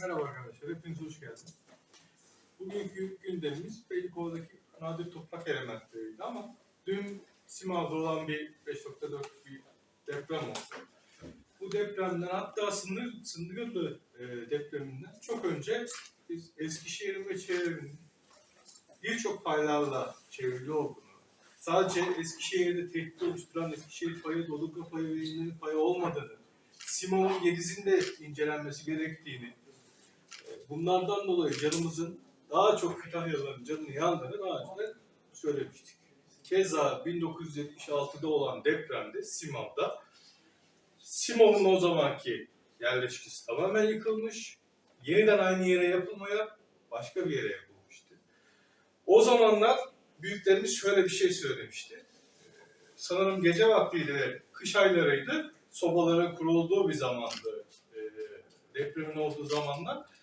Merhaba arkadaşlar, hepiniz hoş geldiniz. Bugünkü gündemimiz Beylikova'daki nadir toprak elementleriydi ama dün Simav'da olan bir 5.4 bir deprem oldu. Bu depremden hatta sınır, sınırlı e, depreminden çok önce biz Eskişehir'in ve çevrenin birçok paylarla çevrili olduğunu, sadece Eskişehir'de tehdit oluşturan Eskişehir payı, Doluka payı ve İnönü payı olmadığını, Simon'un Gediz'in de incelenmesi gerektiğini, bunlardan dolayı canımızın daha çok Kütahyalıların canını yandığını daha önce söylemiştik. Keza 1976'da olan depremde Simav'da Simon'un o zamanki yerleşkesi tamamen yıkılmış. Yeniden aynı yere yapılmaya başka bir yere yapılmıştı. O zamanlar büyüklerimiz şöyle bir şey söylemişti. Ee, Sanırım gece vaktiydi kış aylarıydı. Sobaların kurulduğu bir zamandı. Depremin olduğu zamanlar.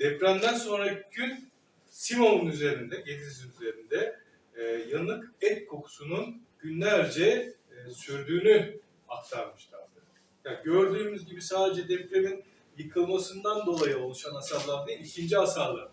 Depremden sonraki gün Simon'un üzerinde, Gediz üzerinde e, yanık et kokusunun günlerce e, sürdüğünü aktarmışlardı. Yani gördüğümüz gibi sadece depremin yıkılmasından dolayı oluşan hasarlar değil, ikinci hasarlar.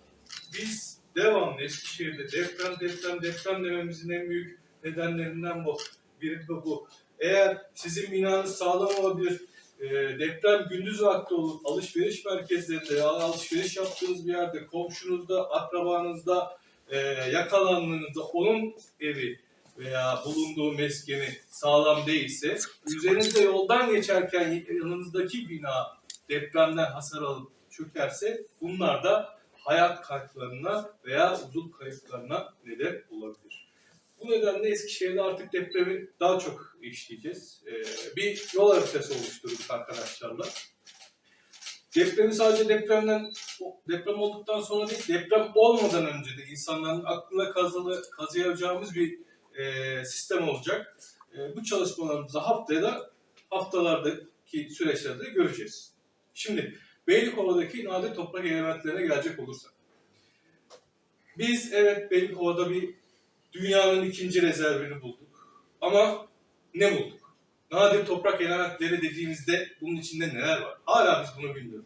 Biz devamlı Eskişehir'de deprem, deprem, deprem dememizin en büyük nedenlerinden bu. Biri de bu. Eğer sizin binanız sağlam olabilir, e, deprem gündüz vakti olur, alışveriş merkezlerinde alışveriş yaptığınız bir yerde, komşunuzda, akrabanızda, e, yakalandığınızda onun evi veya bulunduğu meskeni sağlam değilse, üzerinizde yoldan geçerken yanınızdaki bina depremden hasar alıp çökerse bunlar da hayat kayıplarına veya uzun kayıplarına neden olabilir. Bu nedenle Eskişehir'de artık depremi daha çok işleyeceğiz. Ee, bir yol haritası oluşturduk arkadaşlarla. Depremi sadece depremden deprem olduktan sonra değil, deprem olmadan önce de insanların aklına kazılı, kazıyacağımız bir e, sistem olacak. E, bu çalışmalarımızı haftaya da haftalardaki süreçlerde göreceğiz. Şimdi Beylikova'daki nadir toprak elementlerine gelecek olursak. Biz evet Beylikova'da bir dünyanın ikinci rezervini bulduk. Ama ne bulduk? Nadir toprak elementleri dediğimizde bunun içinde neler var? Hala biz bunu bilmiyoruz.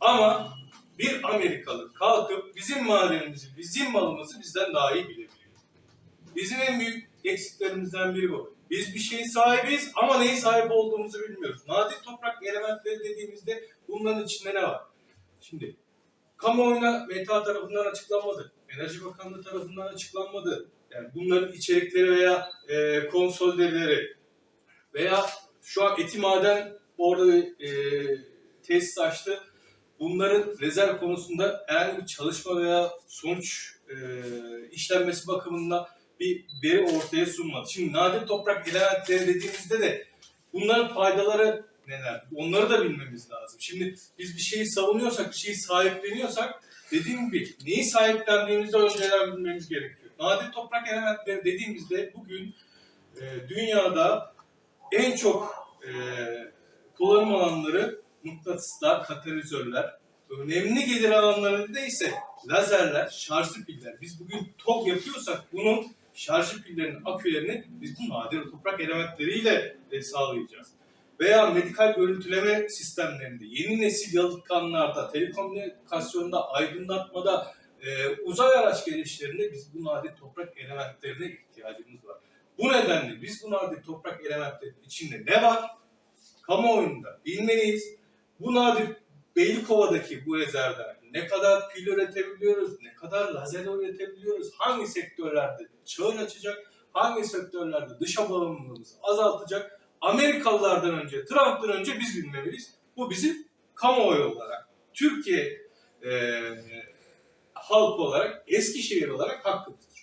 Ama bir Amerikalı kalkıp bizim madenimizi, bizim malımızı bizden daha iyi bilebiliyor. Bizim en büyük eksiklerimizden biri bu. Biz bir şeyin sahibiyiz ama neyin sahip olduğumuzu bilmiyoruz. Nadir toprak elementleri dediğimizde bunların içinde ne var? Şimdi kamuoyuna META tarafından açıklanmadı. Enerji Bakanlığı tarafından açıklanmadı. Yani bunların içerikleri veya e, konsoldeleri veya şu an eti maden orada e, tesis açtı. Bunların rezerv konusunda herhangi bir çalışma veya sonuç e, işlenmesi bakımından bir veri ortaya sunmadı. Şimdi nadir toprak elementleri dediğimizde de bunların faydaları neler? Onları da bilmemiz lazım. Şimdi biz bir şeyi savunuyorsak, bir şeyi sahipleniyorsak dediğim gibi neyi sahiplendiğimizi önceden bilmemiz gerekiyor. Nadir toprak elementleri dediğimizde bugün e, dünyada en çok e, kullanım alanları mıknatıslar, katalizörler, önemli gelir alanları da ise lazerler, şarjlı piller. Biz bugün TOG yapıyorsak bunun şarjlı pillerin akülerini biz bu nadir toprak elementleriyle e, sağlayacağız. Veya medikal görüntüleme sistemlerinde, yeni nesil yalıtkanlarda, telekomünikasyonda, aydınlatmada, e, uzay araç gelişlerinde biz bu nadir toprak elementlerine ihtiyacımız var. Bu nedenle biz bu nadir toprak elementlerinin içinde ne var? Kamuoyunda bilmeliyiz. Bu nadir Beylikova'daki bu rezervden ne kadar pil üretebiliyoruz, ne kadar lazer üretebiliyoruz, hangi sektörlerde çağın açacak, hangi sektörlerde dışa bağımlılığımızı azaltacak, Amerikalılardan önce, Trump'tan önce biz bilmeliyiz. Bu bizim kamuoyu olarak, Türkiye e, halkı olarak, Eskişehir olarak hakkımızdır.